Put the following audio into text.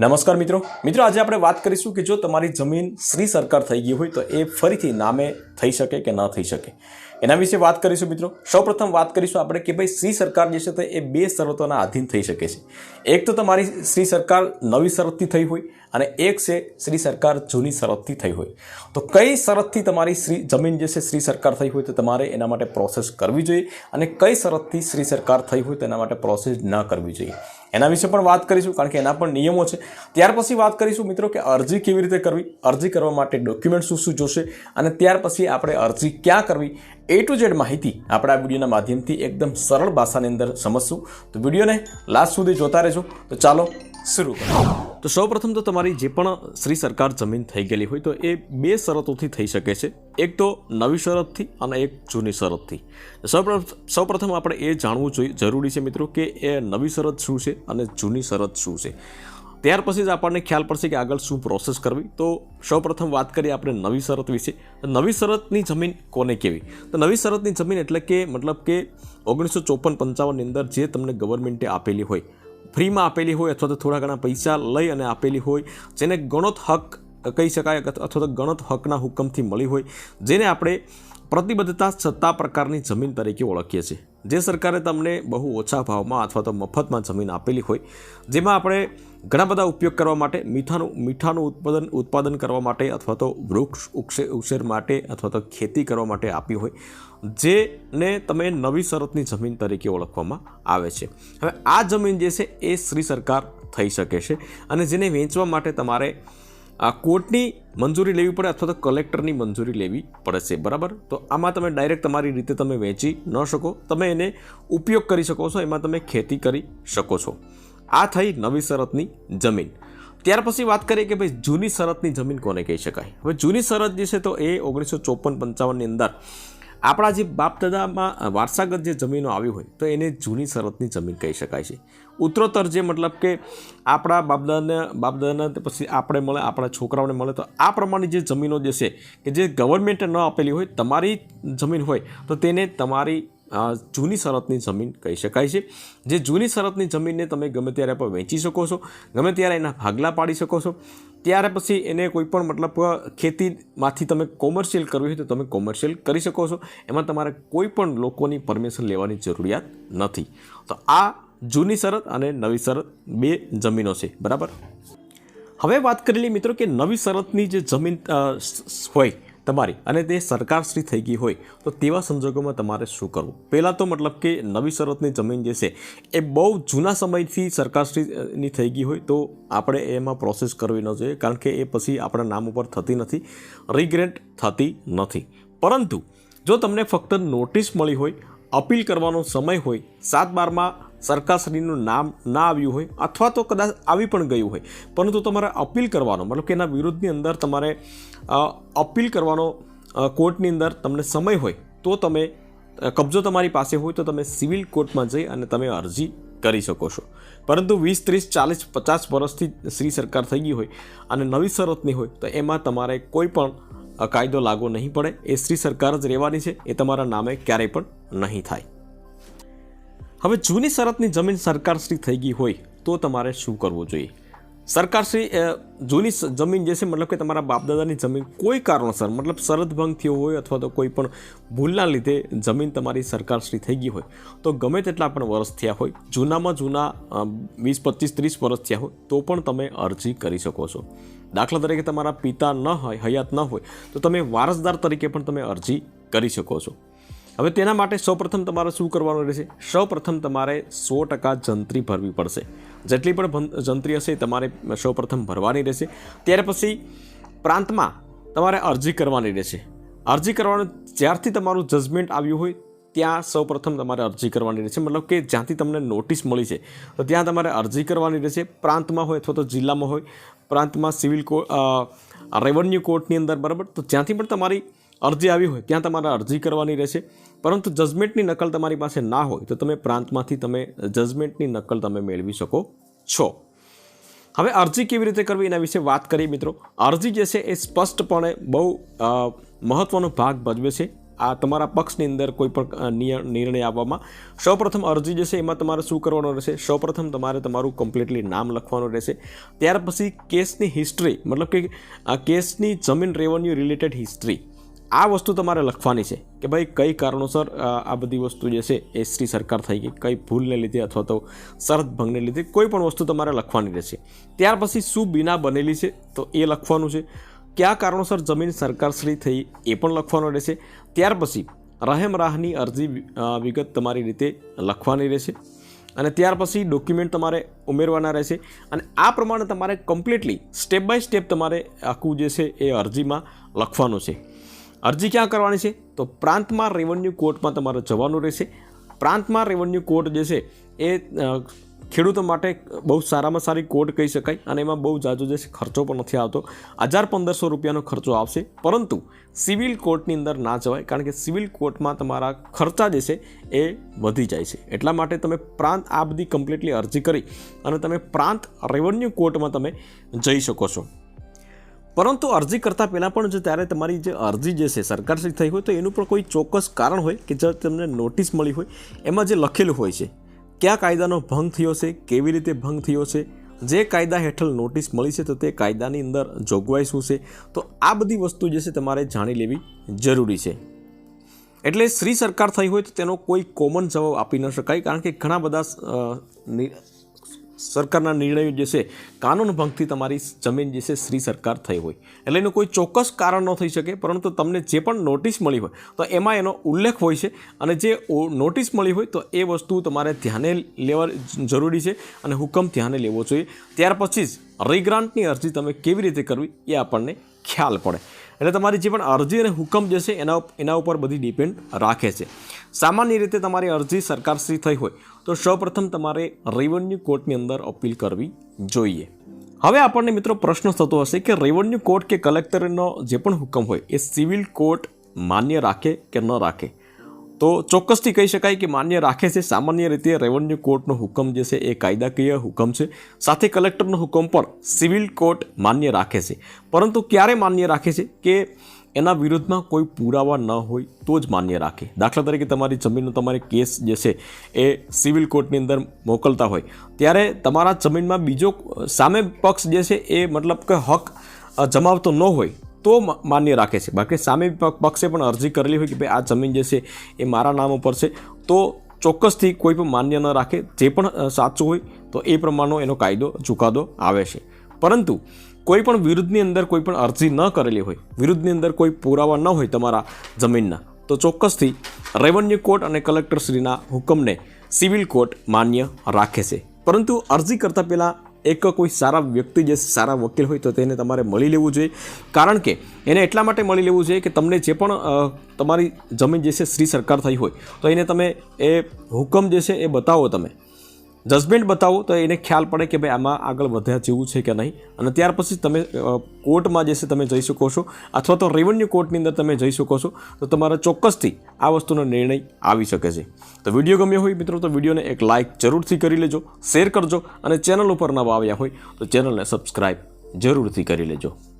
નમસ્કાર મિત્રો. મિત્રો, આજે આપણે વાત કરીશું કે જો તમારી જમીન શ્રી સરકાર થઈ ગઈ હોય તો એ ફરીથી નામે થઈ શકે કે ન થઈ શકે. એના વિશે વાત કરીશું મિત્રો. સૌપ્રથમ વાત કરીશું આપણે કે ભાઈ શ્રી સરકાર જે છે તો એ બે શરતોના આધીન થઈ શકે છે. એક તો તમારી શ્રી સરકાર નવી શરતથી થઈ હોય અને એક છે શ્રી સરકાર જૂની શરતથી થઈ હોય. તો કઈ શરતથી તમારી શ્રી જમીન જે છે શ્રી સરકાર થઈ હોય તો તમારે એના માટે પ્રોસેસ કરવી જોઈએ અને કઈ શરતથી શ્રી સરકાર થઈ હોય તો એના માટે પ્રોસેસ ન કરવી જોઈએ. એના વિશે પણ વાત કરીશું કારણ કે એના પણ નિયમો છે. ત્યાર પછી વાત કરીશું મિત્રો કે અરજી કેવી રીતે કરવી? અરજી કરવા માટે ડોક્યુમેન્ટ શું શું જોશે? અને ત્યાર પછી આપણે અરજી ક્યાં કરવી એ ટુ ઝેડ માહિતી આપણે આ વિડીયોના માધ્યમથી એકદમ સરળ ભાષાની અંદર સમજશું. તો વિડીયોને લાસ્ટ સુધી જોતા રહેજો. તો ચાલો શરૂ કરો તો સૌપ્રથમ તો તમારી જે પણ શ્રી સરકાર જમીન થઈ ગયેલી હોય તો એ બે શરતોથી થઈ શકે છે. એક તો નવી શરતથી અને એક જૂની શરતથી. સૌપ્રથમ આપણે એ જાણવું જોઈએ જરૂરી છે મિત્રો કે એ નવી શરત શું છે અને જૂની શરત શું છે. ત્યાર પછી જ આપણને ખ્યાલ પડશે કે આગળ શું પ્રોસેસ કરવી. તો સૌપ્રથમ વાત કરીએ આપણે નવી શરત વિશે. નવી શરતની જમીન કોને કહેવી? તો નવી શરતની જમીન એટલે કે મતલબ કે ઓગણીસો ચોપન પંચાવનની અંદર જે તમને ગવર્મેન્ટે આપેલી હોય, ફ્રીમાં આપેલી હોય અથવા તો થોડા ઘણા પૈસા લઈ અને આપેલી હોય, જેને ગણોત હક કહી શકાય અથવા તો ગણત હકના હુકમથી મળી હોય, જેને આપણે પ્રતિબદ્ધતા સત્તા પ્રકારની જમીન તરીકે ઓળખીએ છીએ. જે સરકારે તમને બહુ ઓછા ભાવમાં અથવા તો મફતમાં જમીન આપેલી હોય, જેમાં આપણે ઘણા બધા ઉપયોગ કરવા માટે મીઠાનું મીઠાનું ઉત્પાદન ઉત્પાદન કરવા માટે અથવા તો વૃક્ષ ઉછેર માટે અથવા તો ખેતી કરવા માટે આપી હોય, જેને તમે નવી શરતની જમીન તરીકે ઓળખવામાં આવે છે. હવે આ જમીન જે છે એ શ્રી સરકાર થઈ શકે છે અને જેને વેચવા માટે તમારે આ કોર્ટની મંજૂરી લેવી પડે અથવા તો કલેક્ટરની મંજૂરી લેવી પડશે બરાબર? તો આમાં તમે ડાયરેક્ટ તમારી રીતે તમે વેચી ન શકો. તમે એને ઉપયોગ કરી શકો છો, એમાં તમે ખેતી કરી શકો છો. આ થઈ નવી શરતની જમીન. ત્યાર પછી વાત કરીએ કે ભાઈ જૂની શરતની જમીન કોને કહી શકાય? હવે જૂની શરત જે છે તો એ ઓગણીસો ચોપન પંચાવનની અંદર આપણા જે બાપદાદામાં વારસાગત જે જમીનો આવી હોય, તો એને જૂની શરતની જમીન કહી શકાય છે. ઉત્તરોત્તર જે મતલબ કે આપણા બાપદાદાને બાપદાદાને પછી આપણે મળે, આપણા છોકરાઓને મળે, તો આ પ્રમાણની જે જમીનો જે છે, કે જે ગવર્મેન્ટે ન આપેલી હોય, તમારી જમીન હોય, તો તેને તમારી જૂની શરતની જમીન કહી શકાય છે. જે જૂની શરતની જમીનને તમે ગમે ત્યારે પણ વેચી શકો છો, ગમે ત્યારે એના ભાગલા પાડી શકો છો. ત્યારે પછી એને કોઈ પણ મતલબ ખેતીમાંથી તમે કોમર્શિયલ કરવી હોય તો તમે કોમર્શિયલ કરી શકો છો. એમાં તમારે કોઈ પણ લોકોની પરમિશન લેવાની જરૂરિયાત નથી. તો આ જૂની શરત અને નવી શરત બે જમીનો છે, બરાબર? હવે વાત કરેલી મિત્રો કે નવી શરતની જે જમીન હોય તમારી અને તે સરકારશ્રી થઈ ગઈ હોય તો તેવા સંજોગોમાં તમારે શું કરવું? પહેલાં તો મતલબ કે નવી શરતની જમીન જે છે, એ બહુ જૂના સમયથી સરકારશ્રીની થઈ ગઈ હોય તો આપણે એમાં પ્રોસેસ કરવી ન જોઈએ કારણ કે એ પછી આપણા નામ ઉપર થતી નથી રિગ્રેટ થતી નથી. પરંતુ જો તમને ફક્ત નોટિસ મળી હોય, અપીલ કરવાનો સમય હોય, સાત બારમાં સરકારશ્રીનું નામ ના આવ્યું હોય અથવા તો કદાચ આવી પણ ગયું હોય. પરંતુ તમારે અપીલ કરવાનો, મતલબ કે એના વિરુદ્ધની અંદર તમારે અપીલ કરવાનો કોર્ટની અંદર તમને સમય હોય તો તમે કબજો તમારી પાસે હોય તો તમે સિવિલ કોર્ટમાં જઈ અને તમે અરજી કરી શકો છો. પરંતુ વીસ, ત્રીસ, ચાલીસ, પચાસ વર્ષથી શ્રી સરકાર થઈ ગઈ હોય અને નવી શરતની હોય તો એમાં તમારે કોઈ પણ કાયદો લાગુ નહીં પડે. એ શ્રી સરકાર જ રહેવાની છે. એ તમારા નામે ક્યારેય પણ નહીં થાય. હવે જૂની શરતની જમીન સરકારશ્રી થઈ ગઈ હોય તો તમારે શું કરવું જોઈએ? સરકારશ્રી જૂની જમીન જે છે, મતલબ કે તમારા બાપદાદાની જમીન કોઈ કારણોસર, મતલબ શરત ભંગ થયો હોય અથવા તો કોઈ પણ ભૂલના લીધે જમીન તમારી સરકારશ્રી થઈ ગઈ હોય, તો ગમે તેટલા પણ વર્ષ થયા હોય, જૂનામાં જૂના વીસ, પચીસ, ત્રીસ વર્ષ થયા હોય, તો પણ તમે અરજી કરી શકો છો. દાખલા તરીકે તમારા પિતા ન હોય, હયાત ન હોય, તો તમે વારસદાર તરીકે પણ તમે અરજી કરી શકો છો. હવે તેના માટે સૌપ્રથમ તમારે શું કરવાનું રહેશે? સૌપ્રથમ તમારે સો ટકા જંત્રી ભરવી પડશે. જેટલી પણ જંત્રી હશે તમારે સૌપ્રથમ ભરવાની રહેશે. ત્યાર પછી પ્રાંતમાં તમારે અરજી કરવાની રહેશે. અરજી કરવાનું, જ્યારથી તમારું જજમેન્ટ આવ્યું હોય, ત્યાં સૌપ્રથમ તમારે અરજી કરવાની રહેશે. મતલબ કે જ્યાંથી તમને નોટિસ મળી છે, તો ત્યાં તમારે અરજી કરવાની રહેશે. પ્રાંતમાં હોય અથવા તો જિલ્લામાં હોય, પ્રાંતમાં સિવિલ કો રેવન્યુ કોર્ટની અંદર બરાબર, તો જ્યાંથી પણ તમારી અરજી આવી હોય, ત્યાં તમારે અરજી કરવાની રહેશે. પરંતુ જજમેન્ટની નકલ તમારી પાસે ના હોય તો તમે પ્રાંતમાંથી તમે જજમેન્ટની નકલ તમે મેળવી શકો છો. હવે અરજી કેવી રીતે કરવી એના વિશે વાત કરીએ મિત્રો. અરજી જે છે એ સ્પષ્ટપણે બહુ મહત્ત્વનો ભાગ ભજવે છે. આ તમારા પક્ષની અંદર કોઈ પણ નિર્ણય આવવામાં. સૌપ્રથમ અરજી જે છે એમાં તમારે શું કરવાનું રહેશે? સૌપ્રથમ તમારે તમારું કમ્પ્લીટલી નામ લખવાનું રહેશે. ત્યાર પછી કેસની હિસ્ટ્રી મતલબ કે કેસની જમીન રેવન્યુ રિલેટેડ હિસ્ટ્રી આ વસ્તુ તમારે લખવાની છે કે ભાઈ કઈ કારણોસર આ બધી વસ્તુ જે છે એ શ્રી સરકાર થઈ ગઈ. કઈ ભૂલને લીધે અથવા તો શરત ભંગને લીધે કોઈ પણ વસ્તુ તમારે લખવાની રહેશે. ત્યાર પછી શું બિના બનેલી છે તો એ લખવાનું છે. કયા કારણોસર જમીન સરકારશ્રી થઈ એ પણ લખવાનું રહેશે. ત્યાર પછી રહેમ રાહની અરજી વિગત તમારી રીતે લખવાની રહેશે. અને ત્યાર પછી ડોક્યુમેન્ટ તમારે ઉમેરવાના રહેશે. અને આ પ્રમાણે તમારે કમ્પ્લીટલી સ્ટેપ બાય સ્ટેપ તમારે આખું જે છે એ અરજીમાં લખવાનું છે. અરજી ક્યાં કરવાની છે? તો પ્રાંતમાં રેવન્યુ કોર્ટમાં તમારે જવાનું રહેશે. પ્રાંતમાં રેવન્યુ કોર્ટ જે છે, એ ખેડૂતો માટે બહુ સારામાં સારી કોર્ટ કહી શકાય અને એમાં બહુ જાજો જે છે, ખર્ચો પણ નથી આવતો. હજાર પંદરસો રૂપિયાનો ખર્ચો આવશે. પરંતુ સિવિલ કોર્ટની અંદર ના જવાય, કારણ કે સિવિલ કોર્ટમાં તમારા ખર્ચા જે છે, એ વધી જાય છે. એટલા માટે તમે પ્રાંત આ બધી કમ્પ્લીટલી અરજી કરી અને તમે પ્રાંત રેવન્યુ કોર્ટમાં તમે જઈ શકો છો. પરંતુ અરજી કરતાં પહેલાં પણ જો ત્યારે તમારી જે અરજી જે છે, સરકારશ્રી થઈ હોય તો એનું પણ કોઈ ચોક્કસ કારણ હોય કે જો તમને નોટિસ મળી હોય, એમાં જે લખેલું હોય છે, કયા કાયદાનો ભંગ થયો છે, કેવી રીતે ભંગ થયો છે, જે કાયદા હેઠળ નોટિસ મળી છે તો તે કાયદાની અંદર જોગવાઈ શું છે, તો આ બધી વસ્તુ જે છે તમારે જાણી લેવી જરૂરી છે. એટલે શ્રી સરકાર થઈ હોય તો તેનો કોઈ કોમન જવાબ આપી ન શકાય, કારણ કે ઘણા બધા સરકારના નિર્ણયો જે છે, કાનૂન ભંગથી તમારી જમીન જે છે, શ્રી સરકાર થઈ હોય. એટલે એનું કોઈ ચોક્કસ કારણ ન થઈ શકે, પરંતુ તમને જે પણ નોટિસ મળી હોય, તો એમાં એનો ઉલ્લેખ હોય છે. અને જે નોટિસ મળી હોય, તો એ વસ્તુ તમારે ધ્યાને લેવા જરૂરી છે અને હુકમ ધ્યાને લેવો જોઈએ. ત્યાર પછી જ રીગ્રાન્ટની અરજી તમે કેવી રીતે કરવી, એ આપણને ખ્યાલ પડે. એટલે તમારી જે પણ અરજી અને હુકમ જે છે એના એના ઉપર બધી ડિપેન્ડ રાખે છે. સામાન્ય રીતે તમારી અરજી સરકારશ્રી થઈ હોય તો સૌપ્રથમ તમારે રેવન્યુ કોર્ટની અંદર અપીલ કરવી જોઈએ. હવે આપણને મિત્રો પ્રશ્ન થતો હશે કે રેવન્યુ કોર્ટ કે કલેક્ટરનો જે પણ હુકમ હોય એ સિવિલ કોર્ટ માન્ય રાખે કે ન રાખે? તો ચોક્કસથી કહી શકાય કે માન્ય રાખે છે. સામાન્ય રીતે રેવન્યુ કોર્ટનો હુકમ જે છે એ કાયદાકીય હુકમ છે. સાથે કલેક્ટરનો હુકમ પણ સિવિલ કોર્ટ માન્ય રાખે છે. પરંતુ ક્યારે માન્ય રાખે છે કે એના વિરુદ્ધમાં કોઈ પુરાવા ન હોય તો જ માન્ય રાખે. દાખલા તરીકે તમારી જમીનનો તમારે કેસ જે છે એ સિવિલ કોર્ટની અંદર મોકલતા હોય. ત્યારે તમારા જમીનમાં બીજો સામે પક્ષ જે છે એ મતલબ કે હક જમાવતો ન હોય તો માન્ય રાખે છે. બાકી સામે પક્ષે પણ અરજી કરેલી હોય કે ભાઈ આ જમીન જે છે એ મારા નામ ઉપર છે, તો ચોક્કસથી કોઈ પણ માન્ય ન રાખે. જે પણ સાચું હોય તો એ પ્રમાણનો એનો કાયદો ચુકાદો આવે છે. પરંતુ કોઈ પણ વિરુદ્ધની અંદર કોઈ પણ અરજી ન કરેલી હોય, વિરુદ્ધની અંદર કોઈ પુરાવા ન હોય તમારા જમીનના, તો ચોક્કસથી રેવન્યુ કોર્ટ અને કલેક્ટરશ્રીના હુકમને સિવિલ કોર્ટ માન્ય રાખે છે. પરંતુ અરજી કરતાં પહેલાં એક કોઈ સારા વ્યક્તિ જે સારા વકીલ હોય તો તેને તમારે મળી લેવું જોઈએ. કારણ કે એને એટલા માટે મળી લેવું જોઈએ કે તમને જે પણ તમારી જમીન જે છે, શ્રી સરકાર થઈ હોય, તો એને તમે એ હુકમ જે છે એ બતાવો તમે. જજમેન્ટ બતાવો તો એને ખ્યાલ પડે કે ભાઈ આમાં આગળ વધ્યા જેવું છે કે નહીં. અને ત્યાર પછી તમે કોર્ટમાં જે છે તમે જઈ શકો છો. અથવા તો રેવન્યુ કોર્ટની અંદર તમે જઈ શકો છો. તો તમારા ચોક્કસથી આ વસ્તુનો નિર્ણય આવી શકે છે. તો વીડિયો ગમ્યો હોય મિત્રો, તો વિડીયોને એક લાઇક જરૂરથી કરી લેજો, શેર કરજો અને ચેનલ ઉપર નવા આવ્યા હોય તો ચેનલને સબસ્ક્રાઈબ જરૂરથી કરી લેજો.